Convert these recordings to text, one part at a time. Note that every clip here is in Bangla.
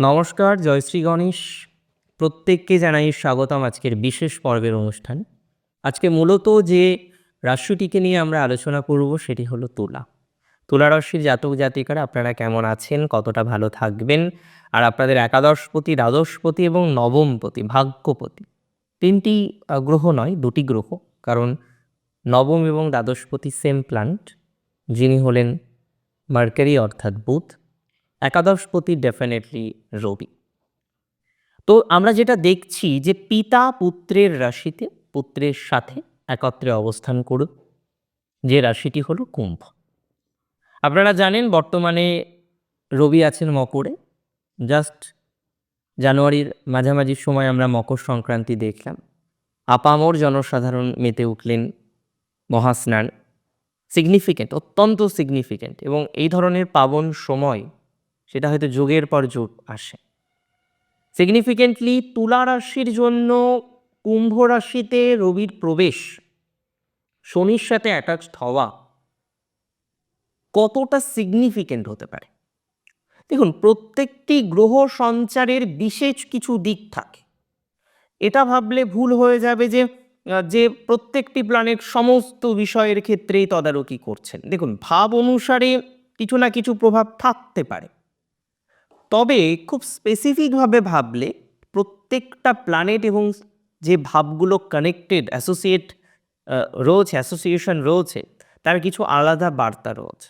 নমস্কার জয়শ্রী গণেশ। প্রত্যেককে জানাই স্বাগতম আজকের বিশেষ পর্বের অনুষ্ঠান। আজকে মূলত যে রাশিটিকে নিয়ে আমরা আলোচনা করব সেটি হলো তুলা। তুলা রাশির জাতক জাতিকারা আপনারা কেমন আছেন, কতটা ভালো থাকবেন, আর আপনাদের একাদশপতি, দ্বাদশপতি এবং নবমপতি, ভাগ্যপতি। তিনটি গ্রহ নয়, দুটি গ্রহ। কারণ নবম এবং দ্বাদশপতি সেম প্ল্যানেট যিনি হলেন মার্কারি অর্থাৎ বুধ। একাদশপতি ডেফিনেটলি রবি। তো আমরা যেটা দেখছি যে পিতা পুত্রের রাশিতে, পুত্রের সাথে একত্রে অবস্থান করুক যে রাশিটি হলো কুম্ভ। আপনারা জানেন বর্তমানে রবি আছেন মকরে। জাস্ট জানুয়ারির মাঝামাঝি সময় আমরা মকর সংক্রান্তি দেখলাম। আপামর জনসাধারণ মেতে উঠলেন মহাস্নান। সিগনিফিকেন্ট অত্যন্ত সিগনিফিকেন্ট এবং এই ধরনের পাবন সময় সেটা হয়তো যুগের পর যুগ আসে। সিগনিফিকেন্টলি তুলা রাশির জন্য কুম্ভ রাশিতে রবির প্রবেশ, শনির সাথে অ্যাটাচড হওয়া কতটা সিগনিফিকেন্ট হতে পারে? দেখুন, প্রত্যেকটি গ্রহ সঞ্চারের বিশেষ কিছু দিক থাকে। এটা ভাবলে ভুল হয়ে যাবে যে যে প্রত্যেকটি প্ল্যানেট সমস্ত বিষয়ের ক্ষেত্রেই তদারকি করছেন। দেখুন, ভাব অনুসারে কিছু না কিছু প্রভাব থাকতে পারে। তবে খুব স্পেসিফিকভাবে ভাবলে প্রত্যেকটা প্ল্যানেট এবং যে ভাবগুলো কানেক্টেড অ্যাসোসিয়েট রয়েছে অ্যাসোসিয়েশন রয়েছে, তার কিছু আলাদা বার্তা রয়েছে।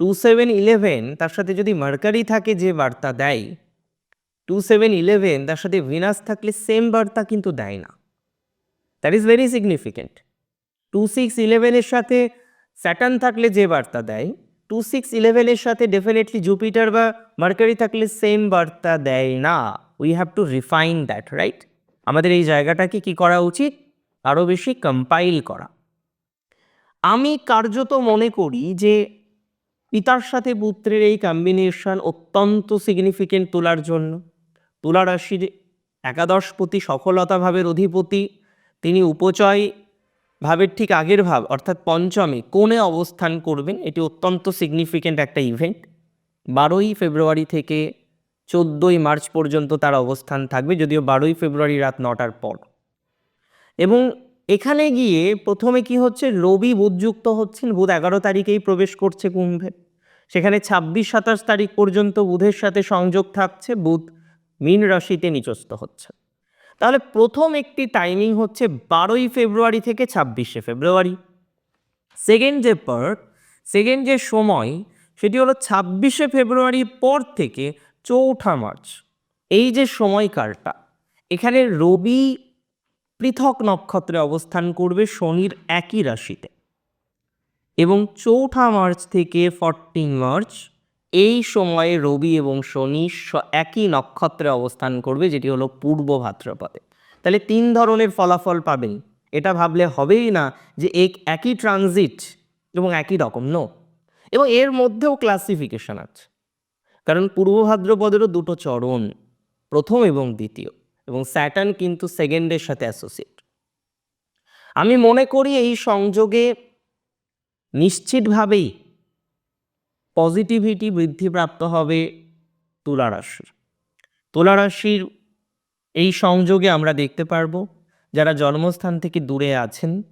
টু সেভেন ইলেভেন তার সাথে যদি মার্কারি থাকে যে বার্তা দেয় টু সেভেন ইলেভেন তার সাথে ভিনাস থাকলে সেম বার্তা কিন্তু দেয় না। That is very significant two six ইলেভেনের সাথে স্যাটার্ন থাকলে যে বার্তা দেয় টু সিক্স ইলেভেনের সাথে ডেফিনেটলি জুপিটার বা মার্কারি থাকলে সেম বার্তা দেয় না। We have to refine that right আমাদের এই জায়গাটাকে কি করা উচিত? আরও বেশি কম্পাইল করা। আমি কার্যত মনে করি যে পিতার সাথে পুত্রের এই কম্বিনেশন অত্যন্ত সিগনিফিকেন্ট তোলার জন্য। তুলা রাশির একাদশপতি সফলতা ভাবের অধিপতি, তিনি উপচয় ভাবের ঠিক আগের ভাব, অর্থাৎ পঞ্চমে কোণে অবস্থান করবেন এটি অত্যন্ত সিগনিফিকেন্ট একটা ইভেন্ট বারোই ফেব্রুয়ারি থেকে চোদ্দোই মার্চ পর্যন্ত তার অবস্থান থাকবে, যদিও বারোই ফেব্রুয়ারি রাত নটার পর। এবং এখানে গিয়ে প্রথমে কি হচ্ছে, রবি বুধযুক্ত হচ্ছেন, বুধ এগারো তারিখেই প্রবেশ করছে কুম্ভে। সেখানে ছাব্বিশ, সাতাশ তারিখ পর্যন্ত বুধের সাথে সংযোগ থাকছে, বুধ মীন রাশিতে নিচস্থ হচ্ছে তাহলে প্রথম একটি টাইমিং হচ্ছে বারোই ফেব্রুয়ারি থেকে ছাব্বিশে ফেব্রুয়ারি। সেকেন্ড যে পার্ট সেকেন্ড যে সময়, সেটি হলো ছাব্বিশে ফেব্রুয়ারির পর থেকে চৌঠা মার্চ। এই যে সময়কালটা, এখানে রবি পৃথক নক্ষত্রে অবস্থান করবে শনির একই রাশিতে। এবং চৌঠা মার্চ থেকে ফরটিন মার্চ এই সময়ে রবি এবং শনি একই নক্ষত্রে অবস্থান করবে, যেটি হলো পূর্ব ভাদ্রপদে। তাহলে তিন ধরনের ফলাফল পাবেন। এটা ভাবলে হবেই না যে এক, একই ট্রানজিট এবং একই রকম নো এবং এর মধ্যেও ক্লাসিফিকেশন আছে। কারণ পূর্ব ভাদ্রপদেরও দুটো চরণ, প্রথম এবং দ্বিতীয়, এবং স্যাটার্ন কিন্তু সেকেন্ডের সাথে অ্যাসোসিয়েট আমি মনে করি এই সংযোগে নিশ্চিতভাবেই পজিটিভিটি বৃদ্ধিপ্রাপ্ত হবে তুলা রাশির। তুলা রাশির এই সংযোগে আমরা দেখতে পারব, যারা জন্মস্থান থেকে দূরে আছেন,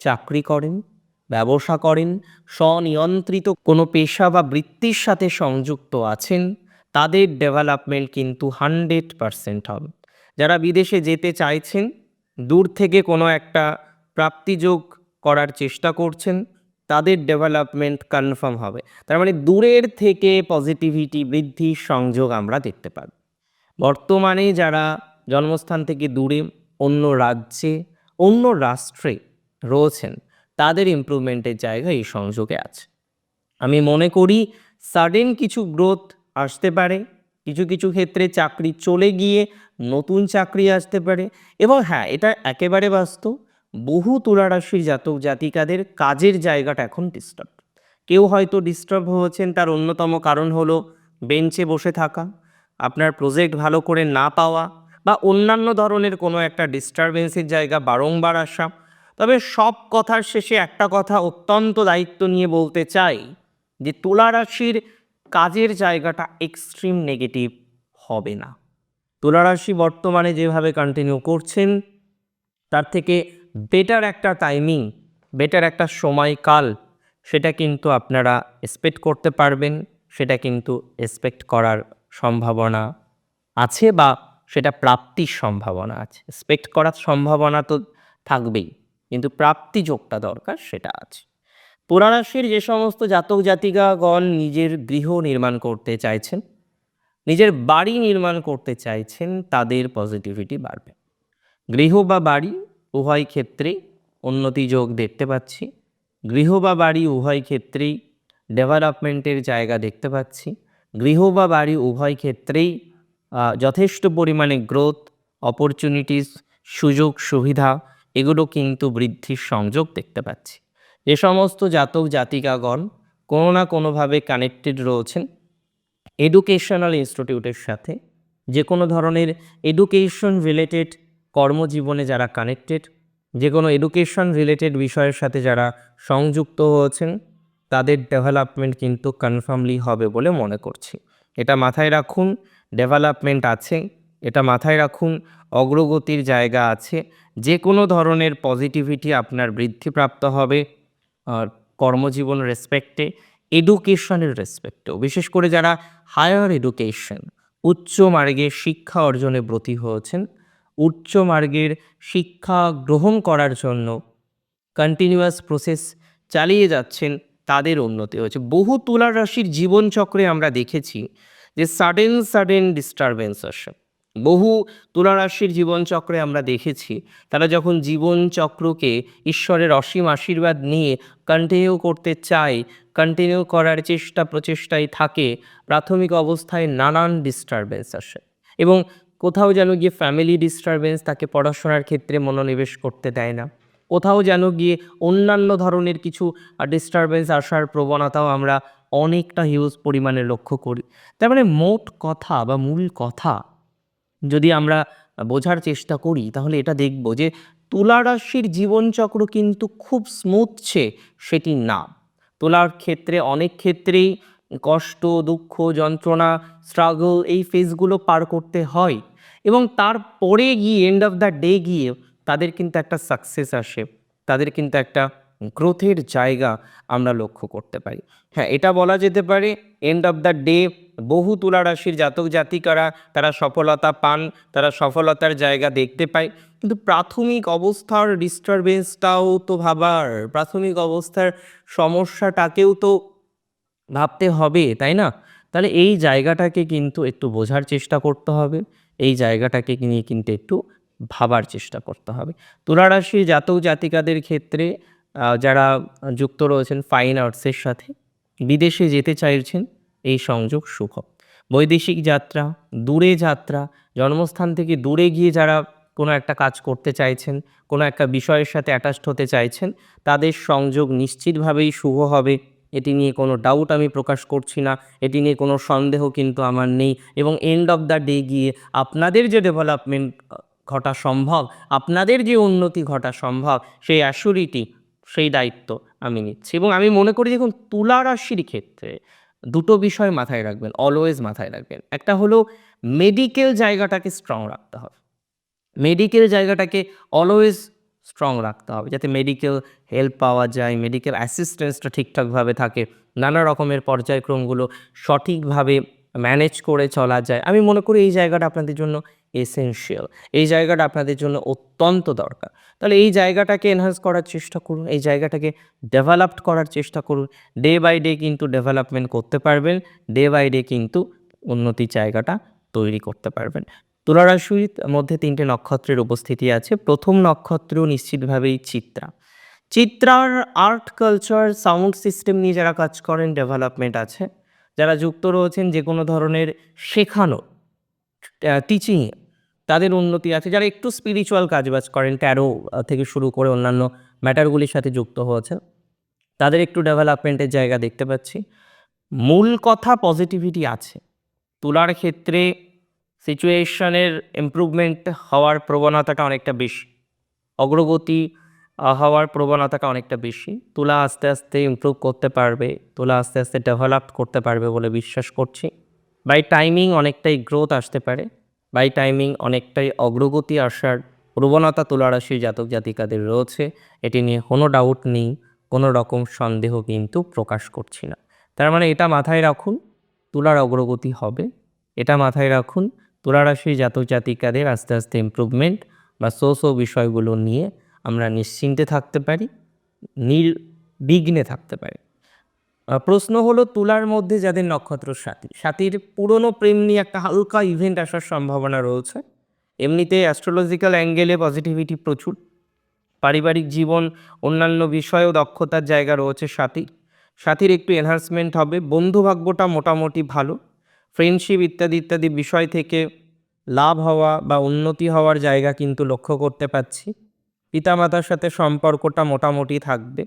চাকরি করেন, ব্যবসা করেন, স্বনিয়ন্ত্রিত কোনো পেশা বা বৃত্তির সাথে সংযুক্ত আছেন, তাদের ডেভেলপমেন্ট কিন্তু হান্ড্রেড পারসেন্ট হবে। যারা বিদেশে যেতে চাইছেন, দূর থেকে কোনো একটা প্রাপ্তিযোগ করার চেষ্টা করছেন তাদের ডেভেলপমেন্ট কনফার্ম হবে। তার মানে দূরের থেকে পজিটিভিটি বৃদ্ধির সংযোগ আমরা দেখতে পাব। বর্তমানে যারা জন্মস্থান থেকে দূরে, অন্য রাজ্যে, অন্য রাষ্ট্রে রয়েছেন, তাদের ইম্প্রুভমেন্টের জায়গা এই সংযোগে আছে। আমি মনে করি সাডেন কিছু গ্রোথ আসতে পারে, কিছু কিছু ক্ষেত্রে চাকরি চলে গিয়ে নতুন চাকরি আসতে পারে, এবং হ্যাঁ এটা একেবারে বাস্তব। বহু তুলারাশির জাতক জাতিকাদের কাজের জায়গাটা এখন ডিস্টার্ব কেউ হয়তো ডিস্টার্ব হয়েছেন, তার অন্যতম কারণ হলো বেঞ্চে বসে থাকা, আপনার প্রজেক্ট ভালো করে না পাওয়া বা অন্যান্য ধরনের কোনো একটা ডিস্টারবেন্সের জায়গা বারংবার আসা। তবে সব কথার শেষে একটা কথা অত্যন্ত দায়িত্ব নিয়ে বলতে চাই যে তুলা রাশির কাজের জায়গাটা এক্সট্রিম নেগেটিভ হবে না। তুলারাশি বর্তমানে যেভাবে কন্টিনিউ করছেন, তার থেকে বেটার একটা টাইমিং বেটার একটা সময়কাল, সেটা কিন্তু আপনারা এক্সপেক্ট করতে পারবেন, সেটা কিন্তু এক্সপেক্ট করার সম্ভাবনা আছে বা সেটা প্রাপ্তির সম্ভাবনা আছে। এক্সপেক্ট করার সম্ভাবনা তো থাকবেই, কিন্তু প্রাপ্তি যোগটা দরকার, সেটা আছে। তুলারাশির যে সমস্ত জাতক জাতিকাগণ নিজের গৃহ নির্মাণ করতে চাইছেন, নিজের বাড়ি নির্মাণ করতে চাইছেন, তাদের পজিটিভিটি বাড়বে। গৃহ বা বাড়ি উভয় ক্ষেত্রেই উন্নতি যোগ দেখতে পাচ্ছি। গৃহ বা বাড়ি উভয় ক্ষেত্রেই ডেভেলপমেন্টের জায়গা দেখতে পাচ্ছি। গৃহ বা বাড়ি উভয় ক্ষেত্রেই যথেষ্ট পরিমাণে গ্রোথ অপরচুনিটিস সুযোগ, সুবিধা, এগুলো কিন্তু বৃদ্ধির সংযোগ দেখতে পাচ্ছি। যে সমস্ত জাতক জাতিকাগণ কোনো না কোনোভাবে কানেক্টেড রয়েছেন এডুকেশনাল ইনস্টিটিউটের সাথে যে কোনো ধরনের এডুকেশন রিলেটেড কর্মজীবনে যারা কানেক্টেড যে কোনো এডুকেশন রিলেটেড বিষয়ের সাথে যারা সংযুক্ত হয়েছেন, তাদের ডেভেলপমেন্ট কিন্তু কনফার্মলি হবে বলে মনে করছি। এটা মাথায় রাখুন ডেভেলপমেন্ট আছে, এটা মাথায় রাখুন, অগ্রগতির জায়গা আছে যে কোনো ধরনের পজিটিভিটি আপনার বৃদ্ধিপ্রাপ্ত হবে, আর কর্মজীবন রেসপেক্টে এডুকেশনের রেসপেক্টেও বিশেষ করে যারা হায়ার এডুকেশন উচ্চ মার্গের শিক্ষা অর্জনে ব্রতী হয়েছেন উচ্চ মার্গের শিক্ষা গ্রহণ করার জন্য কন্টিনিউয়াস প্রসেস চালিয়ে যাচ্ছেন তাদের উন্নতি হয়েছে। বহু তুলার রাশির জীবনচক্রে আমরা দেখেছি যে সাডেন সাডেন ডিস্টারবেন্স আসে। বহু তুলারাশির জীবনচক্রে আমরা দেখেছি তারা যখন জীবনচক্রকে ঈশ্বরের অসীম আশীর্বাদ নিয়ে কন্টিনিউ করতে চায় কন্টিনিউ করার চেষ্টা প্রচেষ্টায় থাকে, প্রাথমিক অবস্থায় নানান ডিস্টারবেন্স আসে। এবং কোথাও যেন গিয়ে ফ্যামিলি ডিস্টারবেন্স তাকে পড়াশোনার ক্ষেত্রে মনোনিবেশ করতে দেয় না। কোথাও যেন গিয়ে অন্যান্য ধরনের কিছু ডিস্টারবেন্স আসার প্রবণতাও আমরা অনেকটা হিউজ পরিমাণে লক্ষ্য করি। তার মানে মোট কথা বা মূল কথা যদি আমরা বোঝার চেষ্টা করি, তাহলে এটা দেখব যে তুলা রাশির জীবনচক্র কিন্তু খুব স্মুথছে সেটি না। তুলার ক্ষেত্রে অনেক ক্ষেত্রেই কষ্ট, দুঃখ, যন্ত্রণা স্ট্রাগল এই ফেজগুলো পার করতে হয় এবং তারপরে গিয়ে এন্ড অফ দ্য ডে গিয়ে তাদের কিন্তু একটা সাকসেস আসে। তাদের কিন্তু একটা গ্রোথের জায়গা আমরা লক্ষ্য করতে পারি। হ্যাঁ এটা বলা যেতে পারে এন্ড অফ দ্য ডে বহু তুলা রাশির জাতক জাতিকারা তারা সফলতা পান, তারা সফলতার জায়গা দেখতে পায়। কিন্তু প্রাথমিক অবস্থার ডিস্টারবেন্সটাও তো ভাবার, প্রাথমিক অবস্থার সমস্যাটাকেও তো ভাবতে হবে, তাই না? তাহলে এই জায়গাটাকে কিন্তু একটু বোঝার চেষ্টা করতে হবে, এই জায়গাটাকে নিয়ে কিন্তু একটু ভাবার চেষ্টা করতে হবে। তুলা রাশির জাতক জাতিকাদের ক্ষেত্রে যারা যুক্ত রয়েছেন ফাইন আর্টসের সাথে, বিদেশে যেতে চাইছেন, এই সংযোগ শুভ বৈদেশিক যাত্রা, দূরে যাত্রা, জন্মস্থান থেকে দূরে গিয়ে যারা কোনো একটা কাজ করতে চাইছেন, কোনো একটা বিষয়ের সাথে অ্যাটাচড হতে চাইছেন, তাদের সংযোগ নিশ্চিতভাবেই শুভ হবে। এটি নিয়ে কোনো ডাউট আমি প্রকাশ করছি না। এটি নিয়ে কোনো সন্দেহ কিন্তু আমার নেই। এবং এন্ড অফ দ্য ডে গিয়ে আপনাদের যে ডেভেলপমেন্ট ঘটা সম্ভব, আপনাদের যে উন্নতি ঘটা সম্ভব, সেই অ্যাসুরিটি সেই দায়িত্ব আমি নিচ্ছি। এবং আমি মনে করি দেখুন, তুলা রাশির ক্ষেত্রে দুটো বিষয় মাথায় রাখবেন অলওয়েজ মাথায় রাখবেন। একটা হলো মেডিকেল জায়গাটাকে স্ট্রং রাখতে হবে। মেডিকেল জায়গাটাকে অলওয়েজ স্ট্রং রাখতে হবে, যাতে মেডিকেল হেল্প পাওয়া যায় মেডিকেল অ্যাসিস্ট্যান্সটা ঠিকঠাকভাবে থাকে, নানা রকমের পর্যায়ক্রমগুলো সঠিকভাবে ম্যানেজ করে চলা যায়। আমি মনে করি এই জায়গাটা আপনাদের জন্য এসেনশিয়াল এই জায়গাটা আপনাদের জন্য অত্যন্ত দরকার। তাহলে এই জায়গাটাকে এনহান্স করার চেষ্টা করুন, এই জায়গাটাকে ডেভেলপড করার চেষ্টা করুন। ডে বাই ডে কিন্তু ডেভেলপমেন্ট করতে পারবেন ডে বাই ডে কিন্তু উন্নতির জায়গাটা তৈরি করতে পারবেন। তুলারাশির মধ্যে তিনটে নক্ষত্রের উপস্থিতি আছে। প্রথম নক্ষত্র নিশ্চিতভাবেই চিত্রা। চিত্রার আর্ট, কালচার, সাউন্ড সিস্টেম নিয়ে যারা কাজ করেন, ডেভেলপমেন্ট আছে। যারা যুক্ত রয়েছেন যে কোনো ধরনের শেখানো টিচিং তাদের উন্নতি আছে। যারা একটু স্পিরিচুয়াল কাজবাজ করেন ট্যারো থেকে শুরু করে অন্যান্য ম্যাটারগুলির সাথে যুক্ত হয়েছে তাদের একটু ডেভেলপমেন্টের জায়গা দেখতে পাচ্ছি। মূল কথা পজিটিভিটি আছে। তুলার ক্ষেত্রে সিচুয়েশনের ইমপ্রুভমেন্ট হওয়ার প্রবণতাটা অনেকটা বেশি। অগ্রগতি হওয়ার প্রবণতাটা অনেকটা বেশি। তুলা আস্তে আস্তে ইমপ্রুভ করতে পারবে, তুলা আস্তে আস্তে ডেভেলপ করতে পারবে বলে বিশ্বাস করছি। বাই টাইমিং অনেকটাই গ্রোথ আসতে পারে। বাই টাইমিং অনেকটাই অগ্রগতি আসার প্রবণতা তুলারাশির জাতক জাতিকাদের রয়েছে। এটি নিয়ে কোনো ডাউট নেই, কোনো রকম সন্দেহ কিন্তু প্রকাশ করছি না। তার মানে এটা মাথায় রাখুন, তুলার অগ্রগতি হবে। এটা মাথায় রাখুন তুলারাশির জাতক জাতিকাদের আস্তে আস্তে ইমপ্রুভমেন্ট বা সো সো বিষয়গুলো নিয়ে আমরা নিশ্চিন্তে থাকতে পারি, নির্বিঘ্নে থাকতে পারি। প্রশ্ন হলো তুলার মধ্যে যাদের নক্ষত্র সাথী, সাথীর পুরনো প্রেম নিয়ে একটা হালকা ইভেন্ট আসার সম্ভাবনা রয়েছে। এমনিতে অ্যাস্ট্রোলজিক্যাল অ্যাঙ্গেলে পজিটিভিটি প্রচুর। পারিবারিক জীবন, অন্যান্য বিষয়েও দক্ষতার জায়গা রয়েছে সাথী সাথীর একটু এনহান্সমেন্ট হবে, বন্ধুভাগ্যটা মোটামুটি ভালো। ফ্রেন্ডশিপ ইত্যাদি ইত্যাদি বিষয় থেকে লাভ হওয়া বা উন্নতি হওয়ার জায়গা কিন্তু লক্ষ্য করতে পারছি। পিতামাতার সাথে সম্পর্কটা মোটামুটি থাকবে।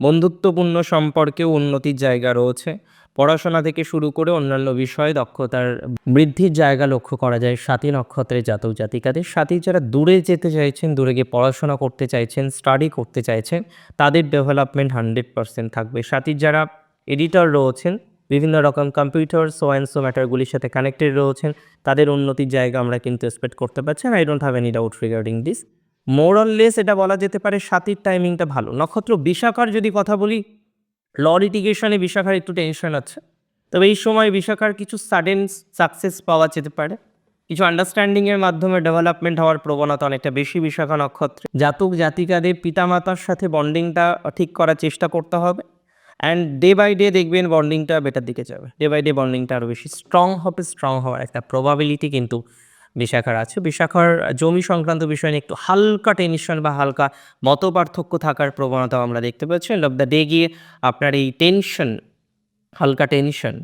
বন্ধুত্বপূর্ণ সম্পর্কেও উন্নতির জায়গা রয়েছে। পড়াশোনা থেকে শুরু করে অন্যান্য বিষয়ে দক্ষতার বৃদ্ধির জায়গা লক্ষ্য করা যায়। সাথী নক্ষত্রের জাতক জাতিকাদের সাথী যারা দূরে যেতে চাইছেন, দূরে গিয়ে পড়াশোনা করতে চাইছেন স্টাডি করতে চাইছেন, তাদের ডেভেলপমেন্ট হান্ড্রেড পার্সেন্ট থাকবে। সাথীর যারা এডিটর রয়েছেন বিভিন্ন রকম কম্পিউটার সো অ্যান্ড সো ম্যাটারগুলির সাথে কানেক্টেড রয়েছেন। তাদের উন্নতির জায়গা আমরা কিন্তু এক্সপেক্ট করতে পারছি I don't have any doubt regarding this moralless এটা বলা যেতে পারে সাতির টাইমিংটা ভালো। নক্ষত্র বিশাখার যদি কথা বলি ল বিশাখার একটু টেনশন আছে। তবে এই সময় বিশাখার কিছু সাডেন সাকসেস পাওয়া যেতে পারে। কিছু আন্ডারস্ট্যান্ডিংয়ের মাধ্যমে ডেভেলপমেন্ট হওয়ার প্রবণতা অনেকটা বেশি বিশাখা নক্ষত্রে। জাতক জাতিকাদের পিতামাতার সাথে বন্ডিংটা ঠিক করার চেষ্টা করতে হবে। অ্যান্ড ডে বাই ডে দেখবেন বন্ডিংটা বেটার দিকে যাবে। ডে বাই ডে বন্ডিংটা আরও বেশি স্ট্রং হবে স্ট্রং হওয়ার একটা প্রবাবিলিটি কিন্তু বিশাখার আছে। বিশাখার জমি সংক্রান্ত বিষয় নিয়ে একটু হালকা টেনশন বা হালকা মত পার্থক্য থাকার প্রবণতাও আমরা দেখতে পাচ্ছি। এন্ড অফ দ্য ডে গিয়ে আপনার এই টেনশন হালকা টেনশন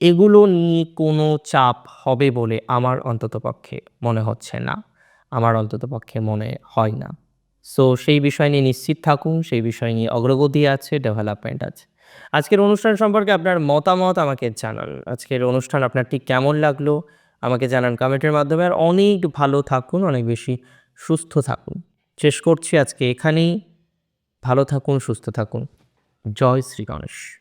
এগুলো নিয়ে কোনো চাপ হবে বলে আমার অন্ততপক্ষে মনে হচ্ছে না। আমার অন্ততপক্ষে মনে হয় না। সো সেই বিষয় নিয়ে নিশ্চিত থাকুন, সেই বিষয় নিয়ে অগ্রগতি আছে ডেভেলপমেন্ট আছে। আজকের অনুষ্ঠান সম্পর্কে আপনার মতামত আমাকে জানান। আজকের অনুষ্ঠান আপনার ঠিক কেমন লাগল? আমাকে জানান কমেন্টের মাধ্যমে। আর অনেক ভালো থাকুন, অনেক বেশি সুস্থ থাকুন। শেষ করছি আজকে এখানেই। ভালো থাকুন, সুস্থ থাকুন। জয় শ্রী গণেশ।